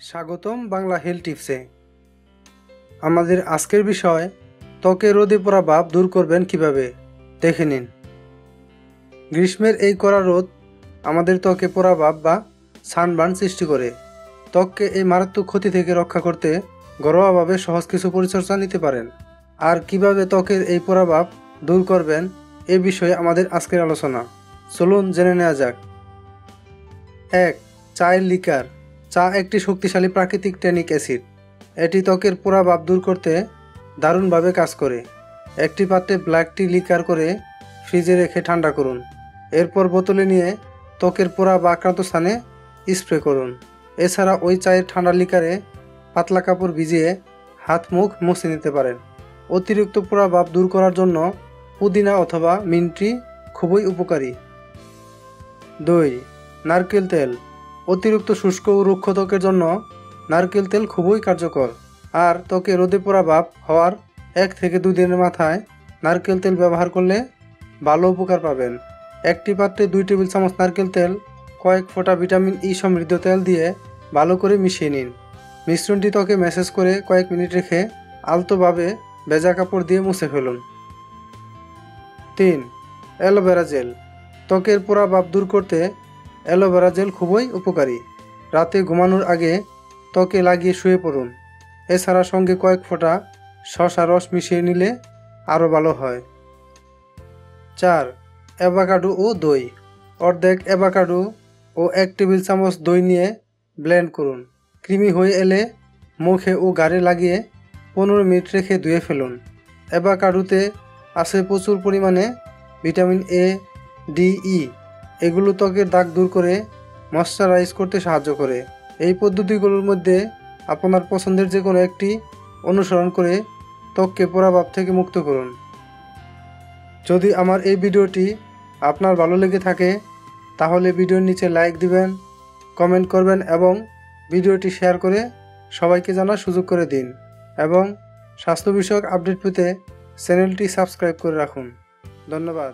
স্বাগতম বাংলা হেলথ টিপসে আমাদের আজকের বিষয়, ত্বকে রোদে পড়া ভাব দূর করবেন কীভাবে? দেখে নিন। গ্রীষ্মের এই কড়া রোদ আমাদের ত্বকে পোড়া ভাব বা সানবার্ন সৃষ্টি করে। ত্বককে এই মারাত্মক ক্ষতি থেকে রক্ষা করতে ঘরোয়াভাবে সহজ কিছু পরিচর্যা নিতে পারেন। আর কীভাবে ত্বকের এই পোড়া ভাব দূর করবেন, এ বিষয়ে আমাদের আজকের আলোচনা। চলুন জেনে নেওয়া যাক। এক, চায়ের লিকার। চা একটি শক্তিশালী প্রাকৃতিক ট্যানিক অ্যাসিড। এটি ত্বকের পোড়া ভাব দূর করতে দারুণভাবে কাজ করে। একটি পাত্রে ব্ল্যাক টি লিকার করে ফ্রিজে রেখে ঠান্ডা করুন। এরপর বোতলে নিয়ে ত্বকের পোড়া বা আক্রান্ত স্থানে স্প্রে করুন। এছাড়া ওই চায়ের ঠান্ডা লিকারে পাতলা কাপড় ভিজিয়ে হাত মুখ মুছে নিতে পারেন। অতিরিক্ত পোড়া ভাব দূর করার জন্য পুদিনা অথবা মিন্ট্রি খুবই উপকারী। দুই, নারকেল তেল। অতিরিক্ত শুষ্ক ও রুক্ষ ত্বকের জন্য নারকেল তেল খুবই কার্যকর। আর ত্বকে রোদে পোড়া ভাব হওয়ার এক থেকে দুই দিনের মাথায় নারকেল তেল ব্যবহার করলে ভালো উপকার পাবেন। একটি পাত্রে দুই টেবিল চামচ নারকেল তেল, কয়েক ফোঁটা ভিটামিন ই সমৃদ্ধ তেল দিয়ে ভালো করে মিশিয়ে নিন। মিশ্রণটি ত্বকে ম্যাসেজ করে কয়েক মিনিট রেখে আলতোভাবে ভেজা কাপড় দিয়ে মুছে ফেলুন। তিন, অ্যালোভেরা জেল। ত্বকের পোড়া ভাব দূর করতে অ্যালোভেরা জেল খুবই উপকারী। রাতে ঘুমানোর আগে ত্বকে লাগিয়ে শুয়ে পড়ুন। এছাড়া সঙ্গে কয়েক ফোঁটা শশা রস মিশিয়ে নিলে আরও ভালো হয়। চার, অ্যাভাকাডো ও দই। অর্ধেক অ্যাভাকাডো ও এক টেবিল চামচ দই নিয়ে ব্লেন্ড করুন। কৃমি হয়ে এলে মুখে ও গাড়ে লাগিয়ে পনেরো মিনিট রেখে ধুয়ে ফেলুন। অ্যাভাকাডোতে আছে প্রচুর পরিমাণে ভিটামিন এ ডি ই এগুলো ত্বকের দাগ দূর করে ময়শ্চারাইজ করতে সাহায্য করে। এই পদ্ধতিগুলোর মধ্যে আপনার পছন্দের যে কোনো একটি অনুসরণ করে ত্বককে পোড়াভাব থেকে মুক্ত করুন। যদি আমার এই ভিডিওটি আপনার ভালো লেগে থাকে, তাহলে ভিডিওর নিচে লাইক দিবেন কমেন্ট করবেন এবং ভিডিওটি শেয়ার করে সবাইকে জানার সুযোগ করে দিন এবং স্বাস্থ্য বিষয়ক আপডেট পেতে চ্যানেলটি সাবস্ক্রাইব করে রাখুন। ধন্যবাদ।